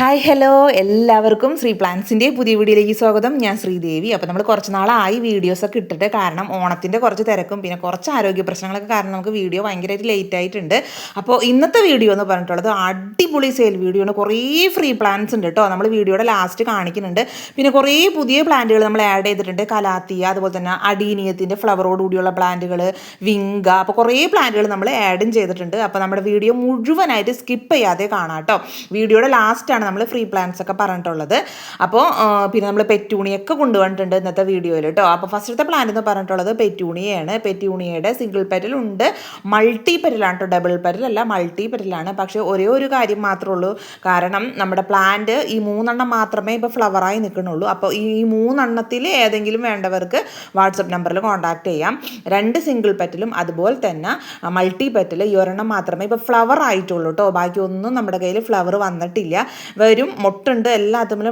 Hi hello എല്ലാവർക്കും ശ്രീ പ്ലാൻസിന്റെ പുതിയ വീഡിയോയിലേക്ക് സ്വാഗതം. ഞാൻ ശ്രീദേവി. അപ്പോൾ നമ്മൾ കുറച്ച് നാളായി വീഡിയോസൊക്കെ ഇട്ടിട്ട് കാരണം ഓണത്തിന്റെ കുറച്ച് തിരക്കും പിന്നെ കുറച്ച് ആരോഗ്യ പ്രശ്നങ്ങളൊക്കെ കാരണം നമുക്ക് വീഡിയോ ഭയങ്കരമായിട്ട് ലേറ്റ് ആയിട്ടുണ്ട്. അപ്പോൾ ഇന്നത്തെ വീഡിയോ എന്ന് പറഞ്ഞിട്ടുള്ളത് അടിപൊളി സെയിൽ വീഡിയോ ആണ്. കുറേ ഫ്രീ പ്ലാൻസ് ഉണ്ട് കേട്ടോ നമ്മൾ വീഡിയോയുടെ ലാസ്റ്റ് കാണിക്കുന്നുണ്ട്. പിന്നെ കുറേ പുതിയ പ്ലാന്റുകൾ നമ്മൾ ആഡ് ചെയ്തിട്ടുണ്ട്. കലാത്തിയ അതുപോലെ തന്നെ അടീനിയത്തിന്റെ ഫ്ലവറോട് കൂടിയുള്ള പ്ലാന്റുകൾ വിങ്ക അപ്പോൾ കുറേ പ്ലാന്റുകൾ നമ്മൾ ആഡും ചെയ്തിട്ടുണ്ട്. അപ്പോൾ നമ്മുടെ വീഡിയോ മുഴുവനായിട്ട് സ്കിപ്പ് ചെയ്യാതെ കാണാം കേട്ടോ വീഡിയോയുടെ ലാസ്റ്റാണ് നമ്മൾ ഫ്രീ പ്ലാൻസ് ഒക്കെ പറഞ്ഞിട്ടുള്ളത്. അപ്പോൾ പിന്നെ നമ്മൾ പെറ്റൂണിയൊക്കെ കൊണ്ടുവന്നിട്ടുണ്ട് ഇന്നത്തെ വീഡിയോയിൽ കേട്ടോ അപ്പോൾ ഫസ്റ്റത്തെ പ്ലാൻ എന്ന് പറഞ്ഞിട്ടുള്ളത് പെറ്റൂണിയാണ്. പെറ്റൂണിയയുടെ സിംഗിൾ ഉണ്ട്. മൾട്ടി പെറ്റലാണ് കേട്ടോ ഡബിൾ പെറ്റൽ അല്ല മൾട്ടി പെറ്റലാണ് പക്ഷേ ഒരേ ഒരു കാര്യം മാത്രമേ ഉള്ളൂ. കാരണം നമ്മുടെ പ്ലാന്റ് ഈ മൂന്നെണ്ണം മാത്രമേ ഇപ്പോൾ ഫ്ലവറായി നിൽക്കണുള്ളൂ അപ്പോൾ ഈ മൂന്നെണ്ണത്തിൽ ഏതെങ്കിലും വേണ്ടവർക്ക് വാട്സപ്പ് നമ്പറിൽ കോൺടാക്ട് ചെയ്യാം. രണ്ട് സിംഗിൾ പെറ്റലും അതുപോലെ തന്നെ മൾട്ടി പെറ്റൽ ഈ ഒരെണ്ണം മാത്രമേ ഇപ്പോൾ ഫ്ലവർ ആയിട്ടുള്ളൂ കേട്ടോ ബാക്കി ഒന്നും നമ്മുടെ കയ്യിൽ ഫ്ലവർ വന്നിട്ടില്ല. വരും മൊട്ടുണ്ട്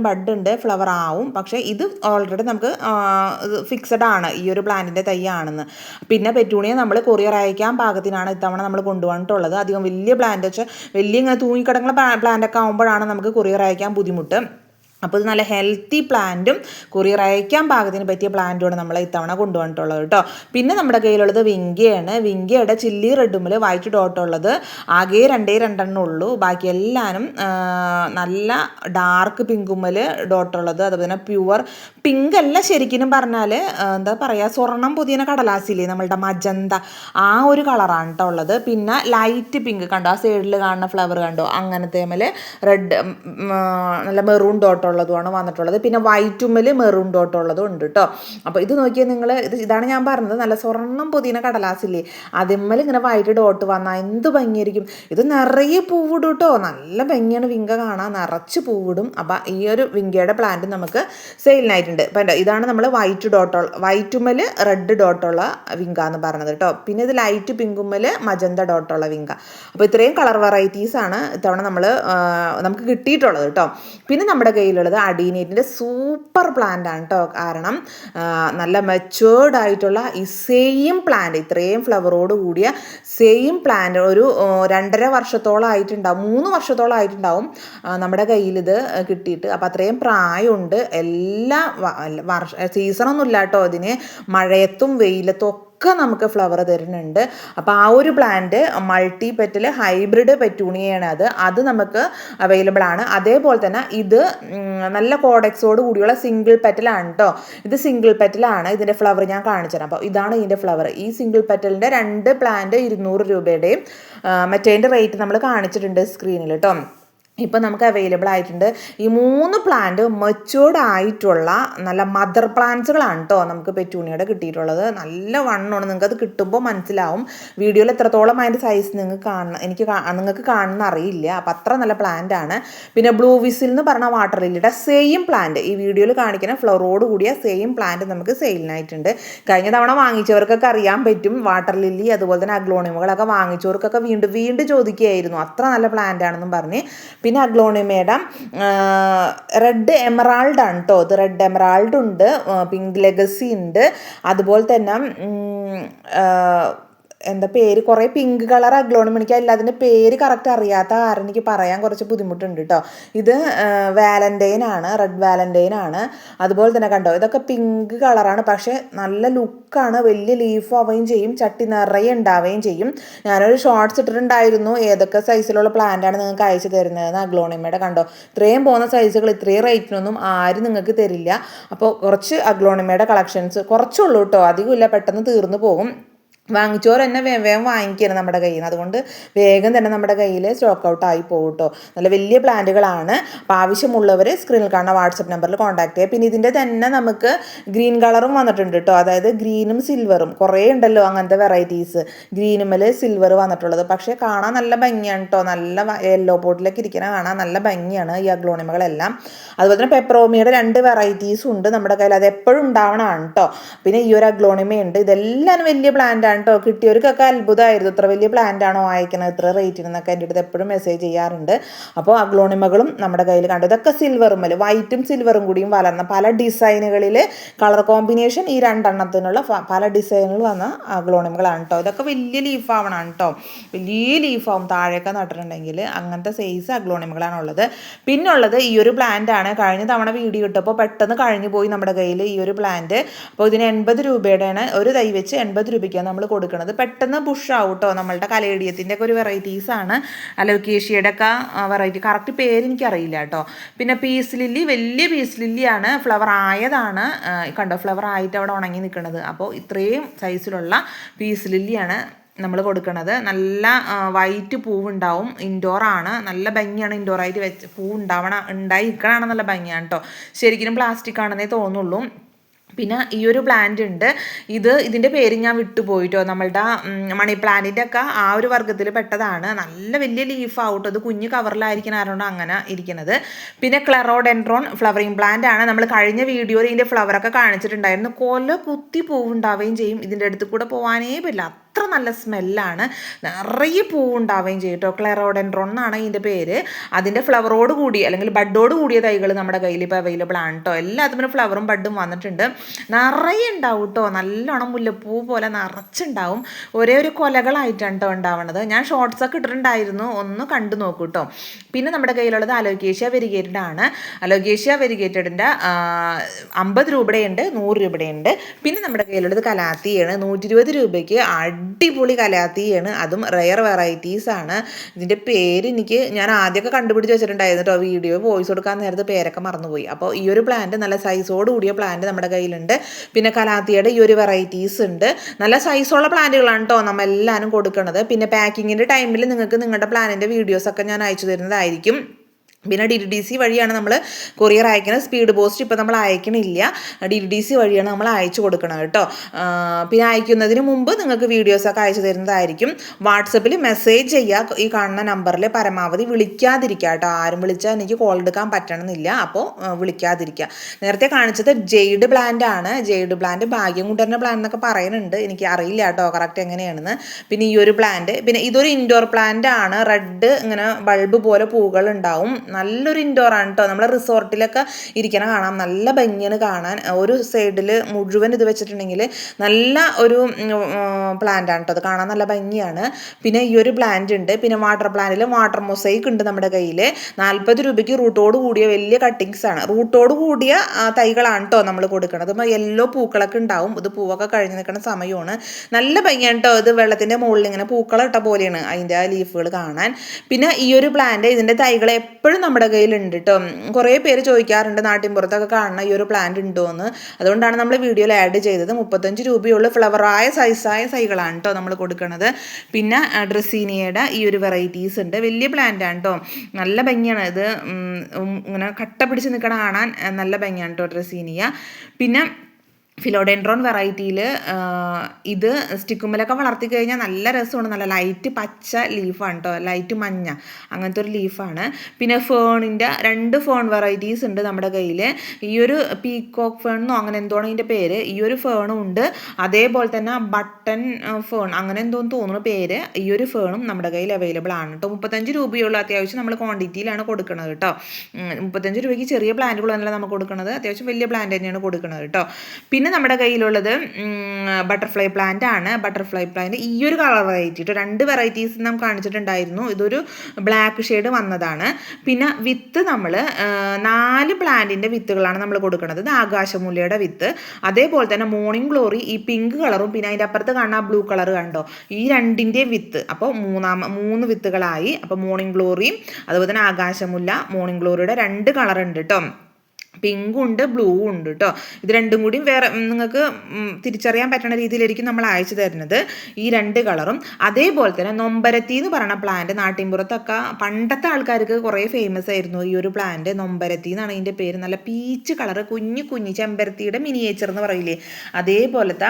ബഡ് ഉണ്ട് ഫ്ലവർ ആവും. പക്ഷേ ഇത് ഓൾറെഡി നമുക്ക് ഫിക്സഡ് ആണ് ഈ ഒരു പ്ലാന്റിന്റെ തൈയാണെന്ന്. പിന്നെ പെറ്റൂണിയെ നമ്മൾ കൊറിയർ അയക്കാൻ പാകത്തിനാണ് ഇത്തവണ നമ്മൾ കൊണ്ടുവന്നിട്ടുള്ളത്. അധികം വലിയ പ്ലാന്റ് വെച്ചാൽ വലിയ ഇങ്ങനെ തൂങ്ങിക്കിടക്കുന്ന പ്ലാന്റ് ഒക്കെ ആകുമ്പോഴാണ് നമുക്ക് കൊറിയർ അയക്കാൻ ബുദ്ധിമുട്ട്. അപ്പോൾ ഇത് നല്ല ഹെൽത്തി പ്ലാന്റും കൊറിയർ അയക്കാൻ പാകത്തിന് പറ്റിയ പ്ലാന്റുമാണ് നമ്മൾ ഇത്തവണ കൊണ്ടുവന്നിട്ടുള്ളത് കേട്ടോ പിന്നെ നമ്മുടെ കയ്യിലുള്ളത് വിങ്കയാണ്. വിങ്കയുടെ ചില്ലി റെഡുമിൽ വൈറ്റ് ഡോട്ട് ഉള്ളത്. ആകെ രണ്ടേ രണ്ടെണ്ണം ഉള്ളൂ. ബാക്കി എല്ലാനും നല്ല ഡാർക്ക് പിങ്കുമ്മൽ ഡോട്ടുള്ളത് അതുപോലെ തന്നെ പ്യുവർ പിങ്ക് അല്ല ശരിക്കും പറഞ്ഞാൽ എന്താ പറയുക സ്വർണം പുതിയ കടലാസില്ലേ നമ്മളുടെ മജന്ത. ആ ഒരു കളറാണ് കേട്ടോ ഉള്ളത്. പിന്നെ ലൈറ്റ് പിങ്ക് കണ്ടോ? ആ സൈഡിൽ കാണുന്ന ഫ്ലവർ കണ്ടോ? അങ്ങനത്തെ മേൽ റെഡ് നല്ല മെറൂൺ ഡോട്ടുള്ളതുമാണ് വന്നിട്ടുള്ളത്. പിന്നെ വൈറ്റുമ്മൽ മെറൂൺ ഡോട്ടുള്ളതും ഉണ്ട് കേട്ടോ അപ്പോൾ ഇത് നോക്കിയാൽ നിങ്ങൾ ഇത് ഇതാണ് ഞാൻ പറഞ്ഞത്. നല്ല സ്വർണം പുതിയ കടലാസില്ലേ അതിമ്മൽ ഇങ്ങനെ വൈറ്റ് ഡോട്ട് വന്നാൽ എന്ത് ഭംഗിയായിരിക്കും. ഇത് നിറയെ പൂവിടും കേട്ടോ നല്ല ഭംഗിയാണ് വിങ്ക കാണാൻ. നിറച്ച് പൂവിടും. അപ്പം ഈ ഒരു വിങ്കയുടെ പ്ലാന്റ് നമുക്ക് സെയിലിനായിട്ടുണ്ട് ഇപ്പം ഇതാണ് നമ്മൾ വൈറ്റ് ഡോട്ട് വൈറ്റ് വൈറ്റുമ്മൽ റെഡ് ഡോട്ടുള്ള വിങ്ക എന്ന് പറഞ്ഞത് കേട്ടോ. പിന്നെ ഇത് ലൈറ്റ് പിങ്കുമ്മൽ മജന്ത ഡോട്ടുള്ള വിങ്ക. അപ്പോൾ ഇത്രയും കളർ വെറൈറ്റീസ് ആണ് ഇത്തവണ നമ്മൾ നമുക്ക് കിട്ടിയിട്ടുള്ളത് കേട്ടോ. പിന്നെ നമ്മുടെ കയ്യിലുള്ളത് അഡീനേറ്റിന്റെ സൂപ്പർ പ്ലാന്റ് ആണ് കേട്ടോ. കാരണം നല്ല മെച്ചുവേർഡ് ആയിട്ടുള്ള ഈ സെയിം പ്ലാന്റ് ഇത്രയും ഫ്ലവറോട് കൂടിയ സെയിം പ്ലാന്റ് ഒരു രണ്ടര വർഷത്തോളം ആയിട്ടുണ്ടാവും മൂന്ന് വർഷത്തോളം ആയിട്ടുണ്ടാവും നമ്മുടെ കയ്യിൽ ഇത് കിട്ടിയിട്ട്. അപ്പോൾ അത്രയും പ്രായമുണ്ട്. എല്ലാ വർഷ സീസണൊന്നും ഇല്ല കേട്ടോ അതിന് മഴയത്തും വെയിലത്തും ഒക്കെ നമുക്ക് ഫ്ലവർ തരുന്നുണ്ട്. അപ്പോൾ ആ ഒരു പ്ലാന്റ് മൾട്ടി പെറ്റൽ ഹൈബ്രിഡ് പെറ്റൂണിയാണ് അത്. അത് നമുക്ക് അവൈലബിൾ ആണ്. അതേപോലെ തന്നെ ഇത് നല്ല കോഡെക്സോട് കൂടിയുള്ള സിംഗിൾ പെറ്റലാണ് കേട്ടോ ഇത് സിംഗിൾ പെറ്റലാണ് ഇതിന്റെ ഫ്ലവർ ഞാൻ കാണിച്ചു തരാം. അപ്പോൾ ഇതാണ് ഇതിന്റെ ഫ്ലവർ. ഈ സിംഗിൾ പെറ്റലിന്റെ രണ്ട് പ്ലാന്റ് ഇരുന്നൂറ് രൂപയുടെയും മറ്റേതിന്റെ റേറ്റ് നമ്മൾ കാണിച്ചിട്ടുണ്ട് സ്ക്രീനിൽ കേട്ടോ ഇപ്പം നമുക്ക് അവൈലബിൾ ആയിട്ടുണ്ട്. ഈ മൂന്ന് പ്ലാന്റ് മെച്ചുവേർഡ് ആയിട്ടുള്ള നല്ല മദർ പ്ലാന്റ്സുകളാണ് കേട്ടോ നമുക്ക് പെറ്റൂണിയുടെ കിട്ടിയിട്ടുള്ളത്. നല്ല വണ്ണമാണ്. നിങ്ങൾക്ക് അത് കിട്ടുമ്പോൾ മനസ്സിലാവും. വീഡിയോയിൽ എത്രത്തോളം അതിന്റെ സൈസ് നിങ്ങൾക്ക് കാണണം എനിക്ക് നിങ്ങൾക്ക് കാണുന്ന അറിയില്ല. അപ്പം അത്ര നല്ല പ്ലാന്റ് ആണ്. പിന്നെ ബ്ലൂ വിസിൽ എന്ന് പറഞ്ഞ വാട്ടർ ലില്ലിയുടെ സെയിം പ്ലാന്റ് ഈ വീഡിയോയിൽ കാണിക്കുന്ന ഫ്ലവറോട് കൂടിയ സെയിം പ്ലാന്റ് നമുക്ക് സെയിലിനായിട്ടുണ്ട് കഴിഞ്ഞ തവണ വാങ്ങിച്ചവർക്കൊക്കെ അറിയാൻ പറ്റും. വാട്ടർ ലില്ലി അതുപോലെ തന്നെ അഗ്ലോണിമുകളൊക്കെ വാങ്ങിച്ചവർക്കൊക്കെ വീണ്ടും വീണ്ടും ചോദിക്കുകയായിരുന്നു. അത്ര നല്ല പ്ലാന്റ് ആണെന്നും പറഞ്ഞ്. പിന്നെ അഗ്ലോണിമയുടെ റെഡ് എമറാൾഡ് ആണ് കേട്ടോ അത് റെഡ് എമറാൾഡ് ഉണ്ട് പിങ്ക് ലെഗസി ഉണ്ട്. അതുപോലെ തന്നെ എന്താ പേര്? കുറേ പിങ്ക് കളർ അഗ്ലോണിം എനിക്ക് അല്ല അതിന്റെ പേര് കറക്റ്റ് അറിയാത്ത കാരണം എനിക്ക് പറയാൻ കുറച്ച് ബുദ്ധിമുട്ടുണ്ട് കേട്ടോ ഇത് വാലന്റൈൻ ആണ്. റെഡ് വാലന്റൈൻ ആണ്. അതുപോലെ തന്നെ കണ്ടോ ഇതൊക്കെ പിങ്ക് കളറാണ് പക്ഷേ നല്ല ലുക്കാണ് വലിയ ലീഫ് ആവുകയും ചെയ്യും. ചട്ടി നിറയെ ഉണ്ടാവുകയും ചെയ്യും. ഞാനൊരു ഷോർട്സ് ഇട്ടിട്ടുണ്ടായിരുന്നു. ഏതൊക്കെ സൈസിലുള്ള പ്ലാന്റാണ് നിങ്ങൾക്ക് അയച്ചു തരുന്നതെന്ന് അഗ്ലോണിമയുടെ കണ്ടോ. ഇത്രയും പോകുന്ന സൈസുകൾ ഇത്രയും റേറ്റിനൊന്നും ആരും നിങ്ങൾക്ക് തരില്ല. അപ്പോൾ കുറച്ച് അഗ്ലോണിമയുടെ കളക്ഷൻസ് കുറച്ചുള്ളൂ കേട്ടോ അധികമില്ല. പെട്ടെന്ന് തീർന്നു പോകും. വാങ്ങിച്ചോർ തന്നെ വേഗം വേഗം വാങ്ങിക്കണം നമ്മുടെ കയ്യിൽ നിന്ന് അതുകൊണ്ട് വേഗം തന്നെ നമ്മുടെ കയ്യിൽ സ്റ്റോക്ക് ഔട്ട് ആയി പോകും കേട്ടോ നല്ല വലിയ പ്ലാന്റുകളാണ്. അപ്പോൾ ആവശ്യമുള്ളവർ സ്ക്രീനിൽ കാണുന്ന വാട്സപ്പ് നമ്പറിൽ കോൺടാക്ട് ചെയ്യുക. പിന്നെ ഇതിന്റെ തന്നെ നമുക്ക് ഗ്രീൻ കളറും വന്നിട്ടുണ്ട് കേട്ടോ അതായത് ഗ്രീനും സിൽവറും കുറേ ഉണ്ടല്ലോ അങ്ങനത്തെ വെറൈറ്റീസ് ഗ്രീനുമൽ സിൽവർ വന്നിട്ടുള്ളത്. പക്ഷേ കാണാൻ നല്ല ഭംഗിയാണ് കേട്ടോ നല്ല യെല്ലോ പോട്ടിലൊക്കെ ഇരിക്കുന്ന കാണാൻ നല്ല ഭംഗിയാണ് ഈ അഗ്ലോണിമകളെല്ലാം. അതുപോലെ തന്നെ പെപ്രോമിയുടെ രണ്ട് വെറൈറ്റീസും ഉണ്ട് നമ്മുടെ കയ്യിൽ. അത് എപ്പോഴും ഉണ്ടാവണമാണ് കേട്ടോ പിന്നെ ഈ ഒരു അഗ്ലോണിമയുണ്ട്. ഇതെല്ലാം വലിയ പ്ലാന്റ് ആണ് ആണ്. കേട്ടോ കിട്ടിയവർക്കൊക്കെ അത്ഭുതമായിരുന്നു. ഇത്ര വലിയ പ്ലാന്റ് ആണോ വാങ്ങിക്കുന്നത് ഇത്ര റേറ്റിനെന്നൊക്കെ എന്റെ അടുത്ത് എപ്പോഴും മെസ്സേജ് ചെയ്യാറുണ്ട്. അപ്പോൾ അഗ്ലോണിമകളും നമ്മുടെ കയ്യിൽ കണ്ടു. ഇതൊക്കെ സിൽവറും വൈറ്റും സിൽവറും കൂടിയും വളർന്ന പല ഡിസൈനുകളിൽ കളർ കോമ്പിനേഷൻ ഈ രണ്ടെണ്ണത്തിനുള്ള പല ഡിസൈനുകൾ വന്ന അഗ്ലോണിമകളാണ് കേട്ടോ ഇതൊക്കെ വലിയ ലീഫാവണം കേട്ടോ വലിയ ലീഫാവും താഴെയൊക്കെ നട്ടിട്ടുണ്ടെങ്കിൽ അങ്ങനത്തെ സൈസ് അഗ്ലോണിമകളാണ് ഉള്ളത് പിന്നെ ഉള്ളത് ഈ ഒരു പ്ലാന്റ് ആണ്. കഴിഞ്ഞ തവണ വീഡിയോ ഇട്ടപ്പോൾ പെട്ടെന്ന് കഴിഞ്ഞു പോയി നമ്മുടെ കയ്യിൽ ഈ ഒരു പ്ലാന്റ് അപ്പോൾ ഇതിന് എൺപത് രൂപയുടെയാണ് ഒരു തൈ വെച്ച് എൺപത് രൂപയ്ക്കാണ് നമ്മൾ കൊടുക്കുന്നത് പെട്ടെന്ന് ബുഷ് ആവും കേട്ടോ നമ്മളുടെ കലേഡിയത്തിന്റെ ഒക്കെ ഒരു വെറൈറ്റീസ് ആണ്. അലോക്കേഷ്യയുടെ ഒക്കെ വെറൈറ്റി കറക്റ്റ് പേര് എനിക്കറിയില്ല കേട്ടോ. പിന്നെ പീസ് ലില്ലി വലിയ പീസ് ലില്ലിയാണ് ഫ്ലവർ ആയതാണ്. കണ്ടോ? ഫ്ലവർ ആയിട്ട് അവിടെ ഉണങ്ങി നിൽക്കുന്നത് അപ്പോൾ ഇത്രയും സൈസിലുള്ള പീസ് ലില്ലിയാണ് നമ്മൾ കൊടുക്കുന്നത് നല്ല വൈറ്റ് പൂവുണ്ടാവും. ഇൻഡോറാണ് നല്ല ഭംഗിയാണ് ഇൻഡോറായിട്ട് വെച്ച് പൂവ് ഉണ്ടാവണ ഉണ്ടായി നല്ല ഭംഗിയാണ് കേട്ടോ. ശരിക്കും പ്ലാസ്റ്റിക് ആണെന്നേ തോന്നുള്ളൂ. പിന്നെ ഈ ഒരു പ്ലാന്റ് ഉണ്ട്. ഇത് ഇതിന്റെ പേര് ഞാൻ വിട്ടുപോയിട്ടോ. നമ്മളുടെ മണി പ്ലാന്റിന്റെ ഒക്കെ ആ ഒരു വർഗത്തിൽ പെട്ടതാണ്. നല്ല വലിയ ലീഫ് ആവട്ടോ. അത് കുഞ്ഞ് കവറിലായിരിക്കും ആരോണ്ട് അങ്ങനെ ഇരിക്കുന്നത് പിന്നെ ക്ലെറോഡെൻഡ്രോൺ ഫ്ലവറിങ് പ്ലാന്റ് ആണ്. നമ്മൾ കഴിഞ്ഞ വീഡിയോയിൽ ഇതിന്റെ ഫ്ലവറൊക്കെ കാണിച്ചിട്ടുണ്ടായിരുന്നു. കൊല കുത്തി പൂവുണ്ടാവുകയും ചെയ്യും. ഇതിന്റെ അടുത്ത് കൂടെ പോകാനേ പറ്റില്ല. അത്ര നല്ല സ്മെല്ലാണ്. നിറയെ പൂവുണ്ടാവുകയും ചെയ്യും കേട്ടോ. ക്ലെറോഡെൻഡ്രോൺ എന്നാണ് ഇതിന്റെ പേര്. അതിന്റെ ഫ്ലവറോട് കൂടി അല്ലെങ്കിൽ ബഡോട് കൂടിയ തൈകൾ നമ്മുടെ കയ്യിൽ ഇപ്പോൾ അവൈലബിൾ ആണ് കേട്ടോ. എല്ലാത്തിനും ഫ്ലവറും ബഡും വന്നിട്ടുണ്ട്. നിറയെ ഉണ്ടാവും കേട്ടോ. നല്ലോണം മുല്ലപ്പൂ പോലെ നിറച്ചുണ്ടാവും. ഒരേ ഒരു കൊലകളായിട്ടാണ് കേട്ടോ ഉണ്ടാവണത്. ഞാൻ ഷോർട്സ് ഇട്ടിട്ടുണ്ടായിരുന്നു. ഒന്ന് കണ്ടു നോക്കൂ കേട്ടോ. പിന്നെ നമ്മുടെ കയ്യിലുള്ളത് അലോക്കേഷ്യ വെരിഗേറ്റഡ് ആണ്. അലോക്കേഷ്യ വെരിഗേറ്റഡിന്റെ അമ്പത് രൂപയുണ്ട് നൂറ് രൂപയുണ്ട്. പിന്നെ നമ്മുടെ കയ്യിലുള്ളത് കലാത്തിയാണ്. നൂറ്റി ഇരുപത് രൂപയ്ക്ക് അടിപൊളി കലാത്തിയാണ്. അതും റെയർ വെറൈറ്റീസ് ആണ്. ഇതിന്റെ പേര് എനിക്ക് ഞാൻ ആദ്യമൊക്കെ കണ്ടുപിടിച്ച് വെച്ചിട്ടുണ്ടായിരുന്നു കേട്ടോ വീഡിയോ വോയിസ് കൊടുക്കാൻ നേരത്തെ പേരൊക്കെ മറന്നുപോയി. അപ്പോൾ ഈ ഒരു പ്ലാന്റ് നല്ല സൈസോട് കൂടിയ പ്ലാന്റ് നമ്മുടെ കയ്യിലുണ്ട്. പിന്നെ കലാത്തിയുടെ ഈ ഒരു വെറൈറ്റീസ് ഉണ്ട്. നല്ല സൈസുള്ള പ്ലാന്റുകളാണ് കേട്ടോ നമ്മൾ എല്ലാവരും കൊടുക്കുന്നത് പിന്നെ പാക്കിങ്ങിന്റെ ടൈമിൽ നിങ്ങൾക്ക് നിങ്ങളുടെ പ്ലാനിന്റെ വീഡിയോസൊക്കെ ഞാൻ അയച്ചു തരുന്നതായിരിക്കും. പിന്നെ ഡി ഡി സി വഴിയാണ് നമ്മൾ കൊറിയർ അയക്കുന്നത് സ്പീഡ് പോസ്റ്റ് ഇപ്പോൾ നമ്മൾ അയക്കണില്ല. ഡി ഡി സി വഴിയാണ് നമ്മൾ അയച്ചു കൊടുക്കണം കേട്ടോ. പിന്നെ അയക്കുന്നതിന് മുമ്പ് നിങ്ങൾക്ക് വീഡിയോസൊക്കെ അയച്ചു തരുന്നതായിരിക്കും. വാട്സപ്പിൽ മെസ്സേജ് ചെയ്യുക ഈ കാണുന്ന നമ്പറിൽ പരമാവധി വിളിക്കാതിരിക്കുക കേട്ടോ. ആരും വിളിച്ചാൽ എനിക്ക് കോൾ എടുക്കാൻ പറ്റണമെന്നില്ല. അപ്പോൾ വിളിക്കാതിരിക്കുക. നേരത്തെ കാണിച്ചത് ജെയ്ഡ് പ്ലാന്റ് ആണ്. ജെയ്ഡ് പ്ലാന്റ് ഭാഗ്യം കൊണ്ടുവരുന്ന പ്ലാന്റ് എന്നൊക്കെ പറയുന്നുണ്ട്. എനിക്ക് അറിയില്ല കേട്ടോ. കറക്റ്റ് എങ്ങനെയാണെന്ന്. പിന്നെ ഈ ഒരു പ്ലാന്റ് പിന്നെ ഇതൊരു ഇൻഡോർ പ്ലാന്റ് ആണ്. റെഡ് ഇങ്ങനെ ബൾബ് പോലെ പൂക്കൾ ഉണ്ടാവും. നല്ലൊരു ഇൻഡോർ ആണ് കേട്ടോ നമ്മളെ റിസോർട്ടിലൊക്കെ ഇരിക്കണ കാണാം. നല്ല ഭംഗിയാണ് കാണാൻ. ഒരു സൈഡിൽ മുഴുവൻ ഇത് വെച്ചിട്ടുണ്ടെങ്കിൽ നല്ല ഒരു പ്ലാന്റ് ആണ് കേട്ടോ അത് കാണാൻ നല്ല ഭംഗിയാണ്. പിന്നെ ഈ ഒരു പ്ലാന്റ് ഉണ്ട്. പിന്നെ വാട്ടർ പ്ലാന്റിൽ വാട്ടർ മൊസൈക്ക് ഉണ്ട് നമ്മുടെ കയ്യിൽ നാൽപ്പത് രൂപയ്ക്ക് റൂട്ടോട് കൂടിയ വലിയ കട്ടിങ്സ് ആണ്. റൂട്ടോട് കൂടിയ തൈകളാണ് കേട്ടോ നമ്മൾ കൊടുക്കുന്നത് യെല്ലോ പൂക്കളൊക്കെ ഉണ്ടാവും. ഇത് പൂവൊക്കെ കഴിഞ്ഞ് നിൽക്കുന്ന സമയമാണ്. നല്ല ഭംഗിയാണ് കേട്ടോ ഇത് വെള്ളത്തിന്റെ മുകളിൽ ഇങ്ങനെ പൂക്കളം ഇട്ട പോലെയാണ് അതിന്റെ ആ ലീഫുകൾ കാണാൻ. പിന്നെ ഈ ഒരു പ്ലാന്റ് ഇതിന്റെ തൈകൾ എപ്പോഴും നമ്മുടെ കയ്യിലുണ്ട് കേട്ടോ കുറേ പേര് ചോദിക്കാറുണ്ട് നാട്ടിൻപുറത്തൊക്കെ കാണുന്ന ഈ ഒരു പ്ലാന്റ് ഉണ്ടോ എന്ന് അതുകൊണ്ടാണ് നമ്മൾ വീഡിയോയിൽ ആഡ് ചെയ്തത്. മുപ്പത്തഞ്ച് രൂപയുള്ള. ഫ്ലവറായ സൈസായ സൈകളാണ് കേട്ടോ നമ്മൾ കൊടുക്കുന്നത് പിന്നെ ഡ്രസ്സീനിയയുടെ ഈ ഒരു വെറൈറ്റീസ് ഉണ്ട്. വലിയ പ്ലാന്റ് ആണ് കേട്ടോ നല്ല ഭംഗിയാണ് ഇത്. ഇങ്ങനെ കട്ട പിടിച്ച് നിൽക്കണ കാണാൻ നല്ല ഭംഗിയാണ് കേട്ടോ ഡ്രസ്സീനിയ പിന്നെ ഫിലോഡെൻഡ്രോൺ വെറൈറ്റിയിൽ ഇത് സ്റ്റിക്കുമ്മലൊക്കെ വളർത്തി കഴിഞ്ഞാൽ നല്ല രസമാണ്. നല്ല ലൈറ്റ് പച്ച ലീഫാണ് കേട്ടോ ലൈറ്റ് മഞ്ഞ. അങ്ങനത്തെ ഒരു ലീഫാണ് പിന്നെ ഫേണിന്റെ രണ്ട് ഫേൺ വെറൈറ്റീസ് ഉണ്ട് നമ്മുടെ കയ്യിൽ ഈ ഒരു പീകോക്ക് ഫേൺ എന്നോ അങ്ങനെ എന്തോ ഇതിന്റെ പേര്. ഈ ഒരു ഫേണും ഉണ്ട്. അതേപോലെ തന്നെ ബട്ടൺ ഫേൺ അങ്ങനെ എന്തോന്ന് തോന്നുന്നു പേര്. ഈ ഒരു ഫേണും നമ്മുടെ കയ്യിൽ അവൈലബിൾ ആണ് കേട്ടോ മുപ്പത്തഞ്ച് രൂപയുള്ള. അത്യാവശ്യം നമ്മൾ ക്വാണ്ടിറ്റിയിലാണ് കൊടുക്കുന്നത് കേട്ടോ മുപ്പത്തഞ്ച് രൂപയ്ക്ക് ചെറിയ പ്ലാന്റുകളൊന്നുമല്ല നമുക്ക് കൊടുക്കുന്നത് അത്യാവശ്യം വലിയ പ്ലാന്റ് തന്നെയാണ് കൊടുക്കുന്നത് കേട്ടോ പിന്നെ നമ്മുടെ കയ്യിലുള്ളത് ബട്ടർഫ്ലൈ പ്ലാന്റ് ആണ്. ബട്ടർഫ്ലൈ പ്ലാന്റ് ഈ ഒരു കളർ വെറൈറ്റി കേട്ടോ രണ്ട് വെറൈറ്റീസ് നാം കാണിച്ചിട്ടുണ്ടായിരുന്നു. ഇതൊരു ബ്ലാക്ക് ഷെയ്ഡ് വന്നതാണ്. പിന്നെ വിത്ത് നമ്മൾ നാല് പ്ലാന്റിന്റെ വിത്തുകളാണ് നമ്മൾ കൊടുക്കുന്നത്. ഇത് ആകാശമുല്ലയുടെ വിത്ത്. അതേപോലെ തന്നെ മോർണിംഗ് ഗ്ലോറി ഈ പിങ്ക് കളറും പിന്നെ അതിന്റെ അപ്പുറത്ത് കാണുന്ന ബ്ലൂ കളർ കണ്ടോ? ഈ രണ്ടിന്റെ വിത്ത്. അപ്പോൾ മൂന്നാം മൂന്ന് വിത്തുകളായി. അപ്പോൾ മോർണിംഗ് ഗ്ലോറിയും അതുപോലെ തന്നെ ആകാശമുല്ല മോർണിംഗ് ഗ്ലോറിയുടെ രണ്ട് കളർ ഉണ്ട് കേട്ടോ പിങ്കും ഉണ്ട് ബ്ലൂവും ഉണ്ട് കേട്ടോ ഇത് രണ്ടും കൂടി വേറെ നിങ്ങൾക്ക് തിരിച്ചറിയാൻ പറ്റുന്ന രീതിയിലായിരിക്കും നമ്മൾ അയച്ചു തരുന്നത് ഈ രണ്ട് കളറും. അതേപോലെ തന്നെ നൊമ്പരത്തി എന്ന് പറയുന്ന പ്ലാന്റ് നാട്ടിൻപുറത്തൊക്കെ പണ്ടത്തെ ആൾക്കാർക്ക് കുറേ ഫേമസ് ആയിരുന്നു ഈ ഒരു പ്ലാന്റ് നൊമ്പരത്തി എന്നാണ് ഇതിന്റെ പേര്. നല്ല പീച്ച് കളറ് കുഞ്ഞു കുഞ്ഞു ചെമ്പരത്തിയുടെ മിനിയേച്ചർ എന്ന് പറയില്ലേ? അതേപോലത്തെ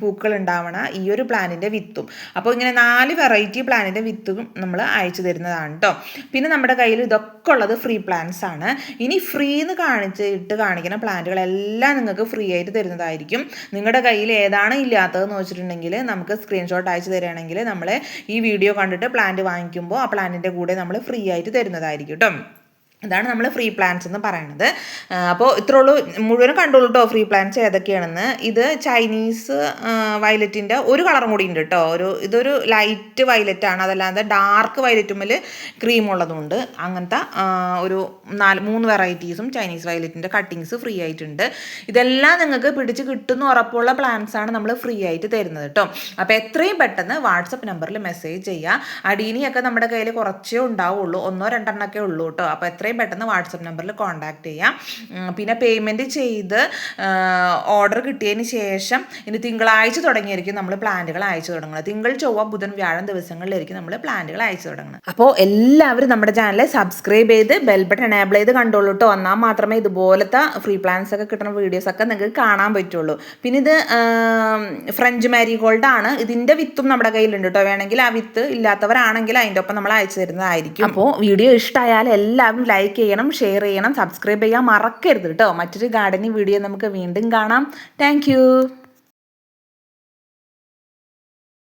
പൂക്കൾ ഉണ്ടാവണ ഈ ഒരു പ്ലാന്റിന്റെ വിത്തും. അപ്പോൾ ഇങ്ങനെ നാല് വെറൈറ്റി പ്ലാന്റിന്റെ വിത്തും നമ്മൾ അയച്ചു തരുന്നതാണ് കേട്ടോ പിന്നെ നമ്മുടെ കയ്യിൽ ഇതൊക്കെ ഉള്ളത് ഫ്രീ പ്ലാന്റ്സ് ആണ്. ഇനി ഫ്രീ എന്ന് കാണിച്ച കാണിച്ച് ഇട്ട് കാണിക്കുന്ന പ്ലാന്റുകളെല്ലാം നിങ്ങൾക്ക് ഫ്രീ ആയിട്ട് തരുന്നതായിരിക്കും. നിങ്ങളുടെ കയ്യിൽ ഏതാണ് ഇല്ലാത്തതെന്ന് വെച്ചിട്ടുണ്ടെങ്കിൽ നമുക്ക് സ്ക്രീൻഷോട്ട് അയച്ചു തരികയാണെങ്കിൽ നമ്മൾ ഈ വീഡിയോ കണ്ടിട്ട് പ്ലാന്റ് വാങ്ങിക്കുമ്പോൾ ആ പ്ലാന്റിന്റെ കൂടെ നമ്മൾ ഫ്രീ ആയിട്ട് തരുന്നതായിരിക്കും കേട്ടോ ഇതാണ് നമ്മൾ ഫ്രീ പ്ലാൻസ് എന്ന് പറയുന്നത് അപ്പോൾ ഇത്രേ ഉള്ളൂ മുഴുവനും കണ്ടോളൂ കേട്ടോ ഫ്രീ പ്ലാൻസ് ഏതൊക്കെയാണെന്ന്. ഇത് ചൈനീസ് വയലറ്റിന്റെ ഒരു കളറും കൂടി ഉണ്ട് കേട്ടോ ഒരു ഇതൊരു ലൈറ്റ് വയലറ്റ് ആണ്. അതല്ലാതെ ഡാർക്ക് വയലറ്റുമ്മൽ ക്രീം ഉള്ളതുണ്ട്. അങ്ങനത്തെ ഒരു നാല് മൂന്ന് വെറൈറ്റീസും ചൈനീസ് വയലറ്റിന്റെ കട്ടിങ്സ് ഫ്രീ ആയിട്ടുണ്ട്. ഇതെല്ലാം നിങ്ങൾക്ക് പിടിച്ച് കിട്ടുന്ന ഉറപ്പുള്ള പ്ലാൻസ് ആണ് നമ്മൾ ഫ്രീ ആയിട്ട് തരുന്നത് കേട്ടോ അപ്പോൾ എത്രയും പെട്ടെന്ന് വാട്സപ്പ് നമ്പറിൽ മെസ്സേജ് ചെയ്യുക അടീനിയൊക്കെ നമ്മുടെ കയ്യിൽ കുറച്ചേ ഉണ്ടാവുള്ളൂ. ഒന്നോ രണ്ടെണ്ണമൊക്കെ ഉള്ളൂ കേട്ടോ അപ്പോൾ എത്രയും പെട്ടെന്ന് വാട്സപ്പ് നമ്പറിൽ കോൺടാക്ട് ചെയ്യാം. പിന്നെ പേയ്മെന്റ് ചെയ്ത് ഓർഡർ കിട്ടിയതിന് ശേഷം ഇനി തിങ്കളാഴ്ച തുടങ്ങിയായിരിക്കും നമ്മൾ പ്ലാന്റുകൾ അയച്ചു തുടങ്ങുന്നത്. തിങ്കൾ ചൊവ്വ ബുധൻ വ്യാഴം ദിവസങ്ങളിലായിരിക്കും നമ്മൾ പ്ലാന്റുകൾ അയച്ചു തുടങ്ങുന്നത്. അപ്പോൾ എല്ലാവരും നമ്മുടെ ചാനൽ സബ്സ്ക്രൈബ് ചെയ്ത് ബെൽ ബട്ടൺ എനേബിൾ ചെയ്ത് കണ്ടോളൂ വന്നാൽ മാത്രമേ ഇതുപോലത്തെ ഫ്രീ പ്ലാൻസ് ഒക്കെ കിട്ടുന്ന വീഡിയോസ് ഒക്കെ നിങ്ങൾക്ക് കാണാൻ പറ്റുള്ളൂ. പിന്നെ ഇത് ഫ്രഞ്ച് മാരിഗോൾഡ് ആണ്. ഇതിന്റെ വിത്തും നമ്മുടെ കയ്യിലുണ്ട് കേട്ടോ വേണമെങ്കിൽ ആ വിത്ത് ഇല്ലാത്തവരാണെങ്കിൽ അതിന്റെ ഒപ്പം നമ്മൾ അയച്ചു തരുന്നതായിരിക്കും. അപ്പോൾ വീഡിയോ ഇഷ്ടമായാൽ എല്ലാവരും ലൈക്ക് ചെയ്യണം ഷെയർ ചെയ്യണം സബ്സ്ക്രൈബ് ചെയ്യാൻ മറക്കരുത് കേട്ടോ മറ്റൊരു ഗാർഡനിങ് വീഡിയോ നമുക്ക് വീണ്ടും കാണാം. താങ്ക്